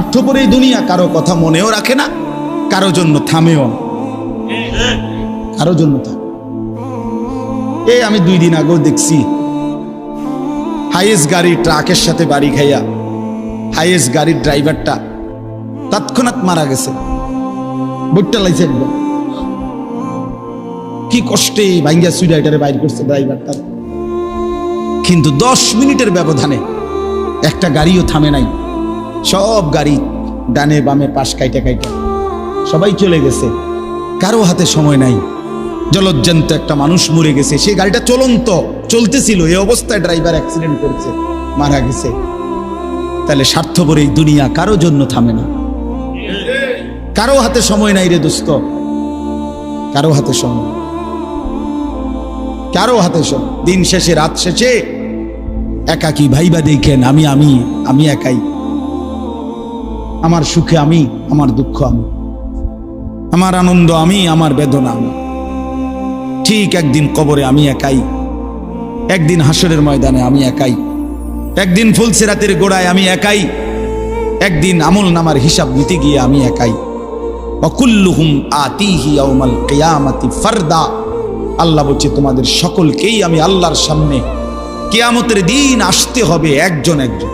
স্বার্থপর এই দুনিয়া, কারও কথা মনেও রাখে না, কারও জন্য থামেও কারও জন্য থামে এই আমি দুই দিন আগেও দেখছি, হাইয়েস্ট গাড়ি ট্রাকের সাথে বাড়ি খাইয়া, হাইয়েস্ট গাড়ির ড্রাইভারটা তৎক্ষণাৎ মারা গেছে। বুটটা লাইছে একদম। কি কষ্টে ভাঙ্গিয়া সুইডাইটারে বাইর করছে ড্রাইভারটা কিন্তু দশ মিনিটের ব্যবধানে একটা গাড়িও থামে নাই। সব গাড়ি ডানে বামে পাশ কাইটা কাইটা। সবাই চলে গেছে। কারও হাতে সময় নাই। জলজ্জান্ত একটা মানুষ মরে গেছে। সেই গাড়িটা চলন্ত, চলতেছিল। এই অবস্থায় ড্রাইভার অ্যাক্সিডেন্ট করেছে, মারা গেছে। তাহলে স্বার্থপর এই দুনিয়া কারও জন্য থামে না। কারও হাতে সময় নাই রে দোস্ত। কারও হাতে সময় কারও হাতে সময় দিন শেষে, রাত শেষে একাকি ভাইবা দেখেন, আমি আমি আমি একাই। আমার সুখে আমি, আমার দুঃখ আমি। আমার আনন্দ আমি, আমার বেদনা আমি। ঠিক একদিন কবরে আমি একাই। একদিন হাসরের ময়দানে আমি একাই। একদিন ফুলসেরাতের গোড়ায় আমি একাই। একদিন আমল নামার হিসাব নিতে গিয়ে আমি একাই। অকুল্লুহুম আতিহি ইয়াউমাল কিয়ামাতি ফারদা। আল্লাহ বলছে, তোমাদের সকলকেই আমি আল্লাহর সামনে কেয়ামতের দিন আসতে হবে একজন একজন।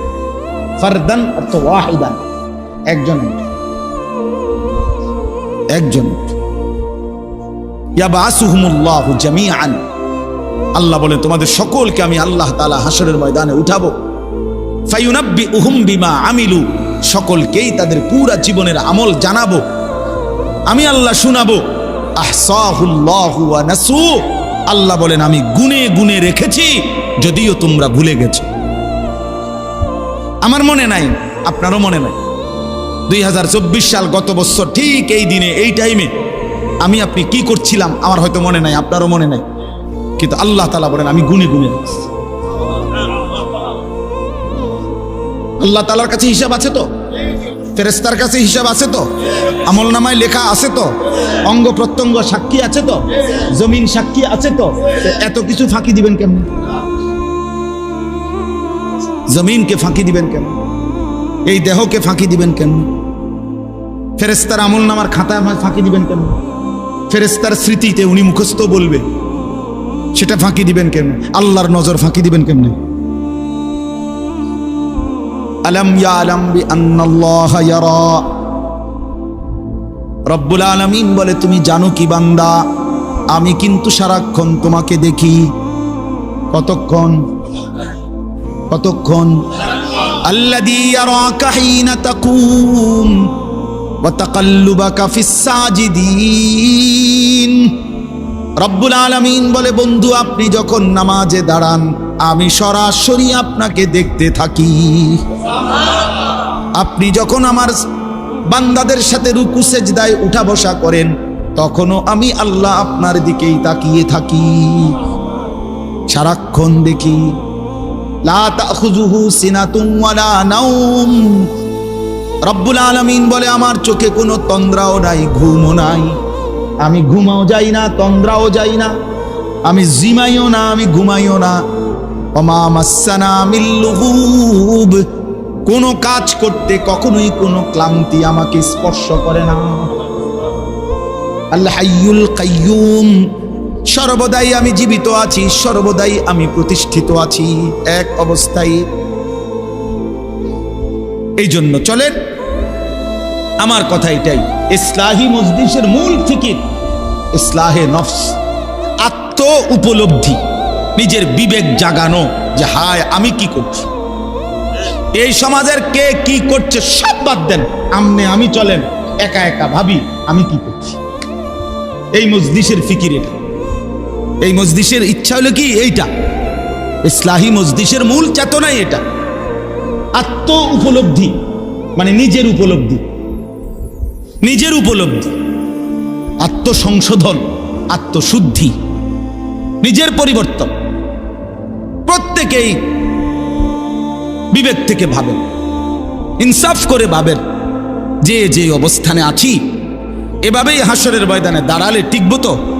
ফারদান অর্থ ওয়াহিদান। একজন একজন আল্লাহ বলে, তোমাদের সকলকে আমি আল্লাহ তালা হাসরের ময়দানে উঠাবো। ফায়ুনাব্বি উহুম বিমা আমিলু। সকলকেই তাদের পুরা জীবনের আমল জানাব। আমি আল্লাহ শুনাবো। আল্লাহ বলেন, আমি গুনে গুনে রেখেছি, যদিও তোমরা ভুলে গেছো। আমার মনে নাই, আপনারও মনে নাই। দুই হাজার চব্বিশ সাল গত বছর ঠিক এই দিনে, এই টাইমে আমি আপনি কি করছিলাম আমার হয়তো মনে নাই, আপনারও মনে নাই। কিন্তু আল্লাহ তালা বলেন, আমি গুনে গুনে আল্লাহ তালার কাছে হিসাব আছে তো? ফেরেস্তার কাছে হিসাব আছে তো? আমল নামায় লেখা আছে তো? অঙ্গ প্রত্যঙ্গ সাক্ষী আছে তো? জমিন সাক্ষী আছে তো? এত কিছু ফাঁকি দিবেন কেমন? জমিনকে ফাঁকি দিবেন কেন এই দেহকে ফাঁকি দিবেন কেন? ফেরেস্তার আমল নামার খাতায় আমায় ফাঁকি দিবেন কেন? ফেরেস্তার স্মৃতিতে উনি মুখস্থ বলবে, সেটা ফাঁকি দিবেন কেন? আল্লাহর নজর ফাঁকি দিবেন কেমনে? আলম ইয়ালাম বি আন্নাল্লাহ ইয়ারা। রব্বুল আলামিন বলে, তুমি জানো কি বান্দা? আমি কিন্তু সারাক্ষণ তোমাকে দেখি। কতক্ষণ? কতক্ষণ? আল্লাযী ইয়ারাকা হিনা তাকুম ওয়া তাকাল্লুবাকা ফিস রব্বুল আলামিন বলে, বন্ধু, আপনি যখন নামাজে দাঁড়ান, আমি সরাসরি আপনাকে দেখতে থাকি। আপনি যখন আমার বান্দাদের সাথে রুকু সেজদায় উঠা বসা করেন, তখনও আমি আল্লাহ আপনার দিকেই তাকিয়ে থাকি। সারাক্ষণ দেখি রব্বুল আলামিন বলে, আমার চোখে কোনো তন্দ্রাও নাই, ঘুমও নাই। আমি ঘুমাও যাই না, তন্দ্রাও যাই না। আমি জিমাইও না, আমি ঘুমাইও না। কোনো কাজ করতে কখনোই কোনো ক্লান্তি আমাকে স্পর্শ করে না। আল্লাহ কাইয়ুম। সর্বদাই আমি জীবিত আছি, সর্বদাই আমি প্রতিষ্ঠিত আছি। এক অবস্থায়। এই জন্য চলেন, আমার কথা এটাই। ইসলাহি মজলিসের মূল ফিকির, ইসলাহে নফস, আত্ম উপলব্ধি, নিজের বিবেক জাগানো যে হায়, আমি কি করছি? এই সমাজের কে কি করছে সব বাদ দেন। আমনে আমি চলেন, একা একা ভাবি আমি কি করছি। এই মজলিসের ফিকির এটা। এই মজলিসের ইচ্ছা হলো কি? এইটা। ইসলাহি মজলিসের মূল চেতনাই এটা। আত্ম উপলব্ধি মানে নিজের উপলব্ধি। নিজের উপলব্ধি। আত্মসংশোধন, আত্মশুদ্ধি, নিজের পরিবর্তন। প্রত্যেকেই বিবেক থেকে ভাবেন, ইনসাফ করে ভাবেন, যে যে অবস্থানে আছি, এভাবেই হাসরের ময়দানে দাঁড়ালে টিকবো তো?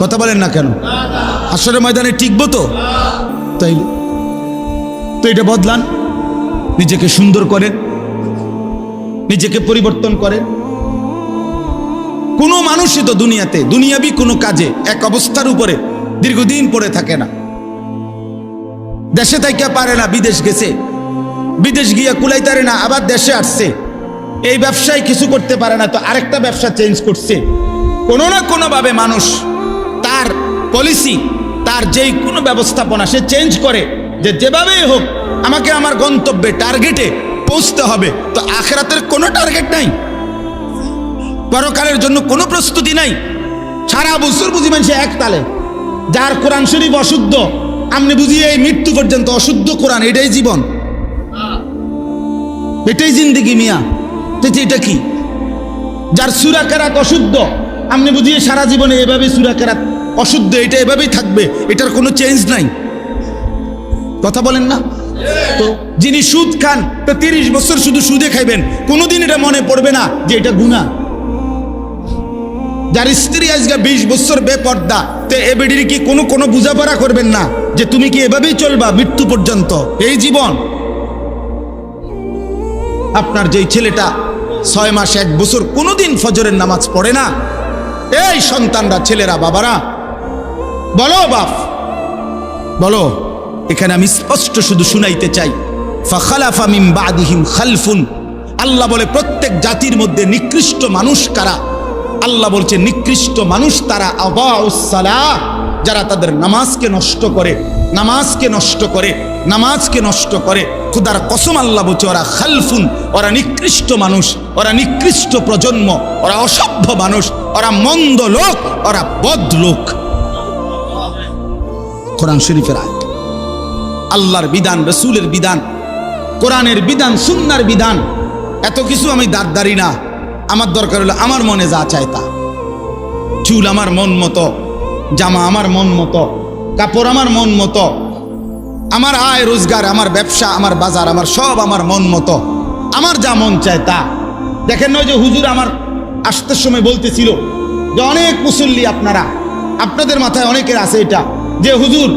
কথা বলেন না কেন? হাসরের ময়দানে টিকবো তো? তাইলে তো এটা বদলান। নিজেকে সুন্দর করেন। নিজেকে পরিবর্তন করেন। কোনো মানুষই তো দুনিয়াতে, দুনিয়াবি কোনো কাজে এক অবস্থার উপরে দীর্ঘদিন পড়ে থাকে না। দেশে থাইকা পারে না, বিদেশ গেছে। বিদেশ গিয়া কুলাইতারে না, আবার দেশে আসছে। এই ব্যবসায় কিছু করতে পারে না, তো আরেকটা ব্যবসা চেঞ্জ করছে। কোনো না কোনোভাবে মানুষ পলিসি, তার যেই কোনো ব্যবস্থাপনা সে চেঞ্জ করে, যে যেভাবেই হোক, আমাকে আমার গন্তব্যে, টার্গেটে পৌঁছতে হবে। তো আখেরাতের কোনো টার্গেট নাই। পরকালের জন্য কোনো প্রস্তুতি নাই। সারা বছর বুঝি মানুষ এক তালে। যার কোরআন শরীফ অশুদ্ধ, আপনি বুঝিয়ে এই মৃত্যু পর্যন্ত অশুদ্ধ কোরআন, এটাই জীবন। এটাই জিন্দিগি মিয়া। এটা কি? যার সুরা কেরাত অশুদ্ধ, আপনি বুঝিয়ে সারা জীবনে এভাবে সুরা কেরাত অশুদ্ধ, এটা এভাবেই থাকবে, এটার কোনো চেঞ্জ নাই। কথা বলেন না? তো যিনি সুদ খান, তো তিরিশ বছর শুধু সুদে খাইবেন, কোনোদিন এটা মনে পড়বে না যে এটা গুণা যার স্ত্রী আজকে বিশ বছর বেপর্দা, তে এ বেডির কি কোনো কোনো বুঝাপড়া করবেন না যে তুমি কি এভাবেই চলবা মৃত্যু পর্যন্ত? এই জীবন। আপনার যেই ছেলেটা ছয় মাস এক বছর কোনোদিন ফজরের নামাজ পড়ে না, এই সন্তানরা, ছেলেরা, বাবারা বলো বাপ। বলো, এখানে আমি স্পষ্ট শুধু শুনাইতে চাই। খালফুন। আল্লাহ বলে প্রত্যেক জাতির মধ্যে নিকৃষ্ট মানুষ কারা? আল্লাহ বলছে, নিকৃষ্ট মানুষ তারা আবাউসালাহ যারা তাদের নামাজকে নষ্ট করে, নামাজকে নষ্ট করে, নামাজকে নষ্ট করে। খুদার কসম আল্লাহ বলছে, ওরা খালফুন, ওরা নিকৃষ্ট মানুষ, ওরা নিকৃষ্ট প্রজন্ম, ওরা অসভ্য মানুষ, ওরা মন্দ লোক, ওরা বদ লোক কোরআন শরীফের আয় আল্লাহর বিধান, রসুলের বিধান, কোরআনের বিধান সুন্নার বিধান, এত কিছু আমি দাঁড় না। আমার দরকার হলো আমার মনে যা চায় তা। চুল আমার মন মতো, জামা আমার মন মতো, কাপড় আমার মন মতো, আমার আয় রোজগার, আমার ব্যবসা, আমার বাজার, আমার সব আমার মন মতো। আমার যা মন চায় তা। দেখেন নয় যে হুজুর আমার আসতে সময় বলতেছিল যে অনেক মুসল্লি আপনারা, আপনাদের মাথায় অনেকের আছে এটা। যে হুজুর,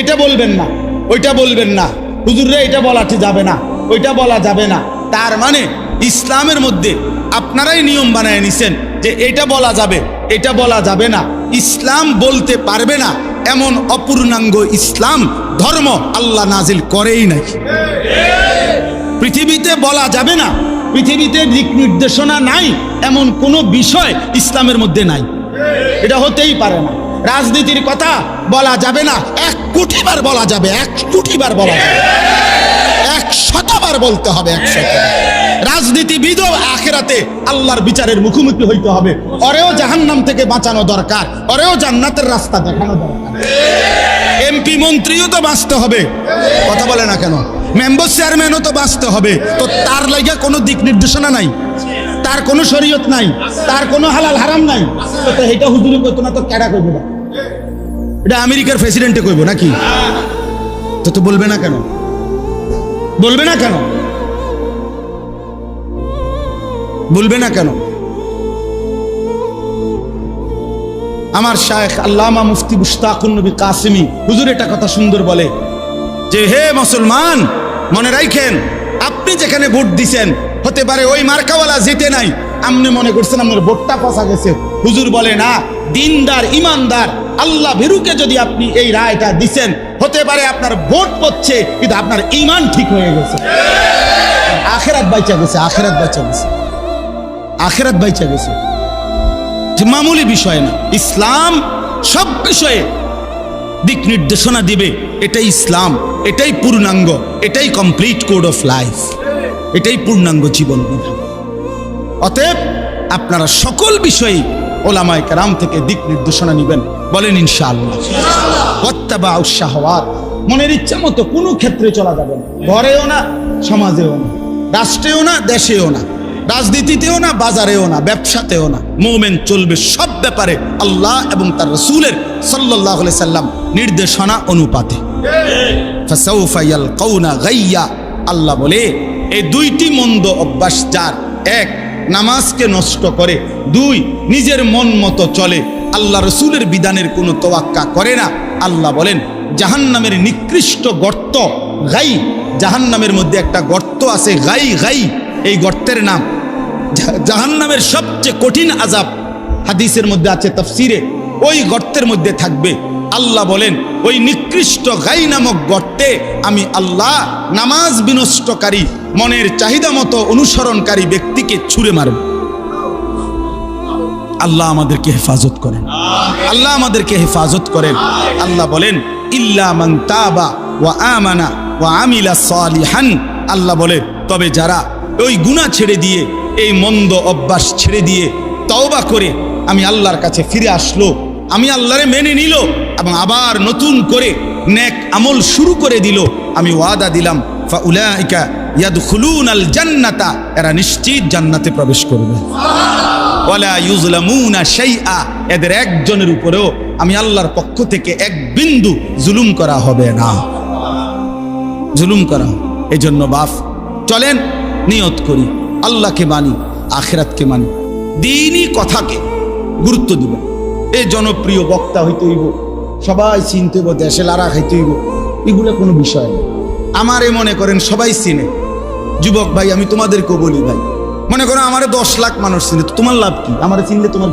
এটা বলবেন না, ওইটা বলবেন না। হুজুররা এটা বলা যাবে না, ওইটা বলা যাবে না। তার মানে ইসলামের মধ্যে আপনারাই নিয়ম বানায় নিছেন যে এটা বলা যাবে, এটা বলা যাবে না। ইসলাম বলতে পারবে না, এমন অপূর্ণাঙ্গ ইসলাম ধর্ম আল্লাহ নাজিল করেই নাই। পৃথিবীতে বলা যাবে না, পৃথিবীতে দিক নির্দেশনা নাই, এমন কোনো বিষয় ইসলামের মধ্যে নাই। এটা হতেই পারে না। রাজনীতির কথা বলা যাবে না। এক কোটিবার বলা যাবে, এক কোটিবার বলা যাবে। এক শতবার বলতে হবে, এক শতবার। রাজনীতিবিদ আখেরাতে আল্লাহর বিচারের মুখোমুখি হইতে হবে। ওরেও জাহান্নাম থেকে বাঁচানো দরকার অরেও জান্নাতের রাস্তা দেখানো দরকার। এমপি মন্ত্রীও তো বাঁচতে হবে। কথা বলে না কেন? মেম্বার চেয়ারম্যানও তো বাঁচতে হবে। তো তার লাগে কোনো দিক নির্দেশনা নাই। তার কোনো শরীয়ত নাই, তার কোনো হালাল হারাম নাই। এটা হুজুরি কইতো না, তো কেডা কইব না এটা আমেরিকার প্রেসিডেন্টে কইব নাকি? তো তো বলবে না কেন? বলবে না কেন? বলবে না কেন? আমার শায়েখ আল্লামা মুফতি মুশতাকুন নবী কাসিমি, হুজুর এটা কথা সুন্দর বলে যে, হে মুসলমান, মনে রাখেন আপনি যেখানে ভোট দিছেন হতে পারে ওই মার্কাওয়ালা জিতে নাই। আপনি মনে করছেন আপনার বোটটা ফসা গেছে। হুজুর বলে, না, দিনদার, ইমানদার, আল্লাহ ভীরুকে যদি আপনি এই রায়টা দিছেন, হতে পারে আপনার ভোট পড়ছে কিন্তু আপনার ইমান ঠিক হয়ে গেছে। আখেরাত বাইচা গেছে, আখেরাত বাইচা গেছে। আখেরাত বাইচা গেছে। যে মামুলি বিষয় না, ইসলাম সব বিষয়ে দিক নির্দেশনা দিবে, এটাই ইসলাম, এটাই পূর্ণাঙ্গ, এটাই কমপ্লিট কোড অফ লাইফ এটাই পূর্ণাঙ্গ জীবন বিধান অতএব আপনারা সকল বিষয়ে ওলামায় কারাম থেকে দিক নির্দেশনা নেবেন বলেন ইনশাআল্লাহ। ওয়াত্তাবা উৎসাহওয়াত মনের ইচ্ছা মতো কোনো ক্ষেত্রে চলা যাবে না। ঘরেও না সমাজেও না। রাষ্ট্রেও না দেশেও না। রাজনীতিতেও না বাজারেও না ব্যবসাতেও না। মোমেন চলবে সব ব্যাপারে আল্লাহ এবং তার রসুলের সাল্লাহ সাল্লাম নির্দেশনা অনুপাতে। আল্লাহ বলে এই দুইটি মন্দ অভ্যাস যার। এক, নামাজকে নষ্ট করে। দুই, নিজের মন মতো চলে। আল্লাহ রসুলের বিধানের কোনো তোয়াক্কা করে না। আল্লাহ বলেন, জাহান্নামের নিকৃষ্ট গর্ত গাই। জাহান্নামের মধ্যে একটা গর্ত আছে গাই গাই। এই গর্তের নাম জাহান্নামের সবচেয়ে কঠিন আজাব হাদিসের মধ্যে আছে তফসিরে। ওই গর্তের মধ্যে থাকবে আল্লাহ বলেন, ওই নিকৃষ্ট গাই নামক গর্তে আমি আল্লাহ নামাজ বিনষ্টকারী, মনের চাহিদা মতো অনুসরণকারী ব্যক্তিকে ছুঁড়ে মারব। আল্লাহ আমাদেরকে হেফাজত করেন। আল্লাহ আমাদেরকে হেফাজত করেন। আল্লাহ বলেন, ইল্লা মান তাবা ওয়া আমানা ওয়া আমিলা সালিহান। আল্লাহ বলে, তবে যারা ওই গুনাহ ছেড়ে দিয়ে, এই মন্দ অভ্যাস ছেড়ে দিয়ে তওবা করে আমি আল্লাহর কাছে ফিরে আসলো আমি আল্লাহরে মেনে নিল এবং আবার নতুন করে নেক আমল শুরু করে দিল। আমি ওয়াদা দিলাম, ফাউলাইকা ইয়াদখুলুনাল জান্নাতা এরা নিশ্চিত জান্নাতে প্রবেশ করবে। ওয়ালা এদের একজনের উপরেও আমি আল্লাহর পক্ষ থেকে এক বিন্দু জুলুম করা হবে না। জুলুম করা এই জন্য বাপ চলেন নিয়ত করি, আল্লাহকে মানি, আখেরাতকে মানি, দিনই কথাকে গুরুত্ব দিব এই জনপ্রিয় বক্তা হইতে হইব, সবাই চিনতে হইব, দেশে লারা খাইতে হইব, এগুলো কোনো বিষয় না। আমার এ মনে করেন সবাই চিনে। যুবক ভাই, আমি তোমাদেরকেও বলি ভাই, মনে করো আমারে দশ লাখ মানুষ চিনে, তো তোমার লাভ কি? আমারে চিনলে তোমার?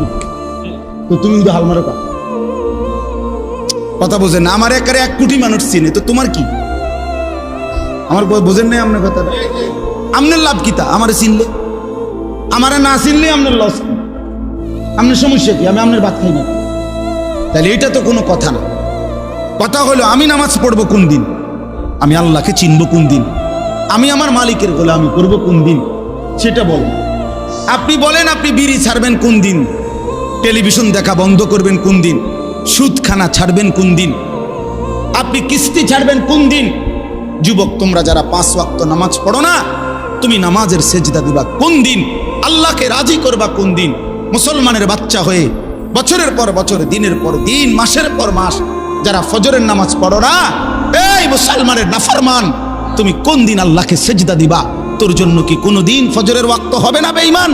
তো তুমি কিন্তু হাল মারো কথা বোঝেন না, আমার একারে এক কোটি মানুষ চিনে, তো তোমার কি? আমার বোঝেন নাই আপনার কথাটা? আপনার লাভ কি তা? আমারে চিনলে? আমারে না চিনলে আপনার লস কি? আপনার সমস্যা কি? আমি আপনার ভাত খাই না তাহলে এটা তো কোনো কথা না। কথা হলো, আমি নামাজ পড়ব কোন দিন? আমি আল্লাহকে চিনব কোন দিন? আমি আমার মালিকের গোলামি করব কোন দিন? সেটা বলেন আপনি বলেন, আপনি বিড়ি ছাড়বেন কোন দিন? টেলিভিশন দেখা বন্ধ করবেন কোন দিন? সুদখানা ছাড়বেন কোন দিন? আপনি কিস্তি ছাড়বেন কোন দিন? যুবক, তোমরা যারা পাঁচ ওয়াক্ত নামাজ পড়ো না, তুমি নামাজের সেজদা দিবা কোন দিন? আল্লাহকে রাজি করবা কোন দিন? মুসলমানের বাচ্চা হয়ে বছরের পর বছর, দিনের পর দিন, মাসের পর মাস যারা ফজরের নামাজ পড়ো না, এই মুসলমানের নাফারমান, তুমি কোন দিন আল্লাহকে সেজদা দিবা? তোর জন্য কি কোনো দিন ফজরের ওয়াক্ত হবে না, বেঈমান?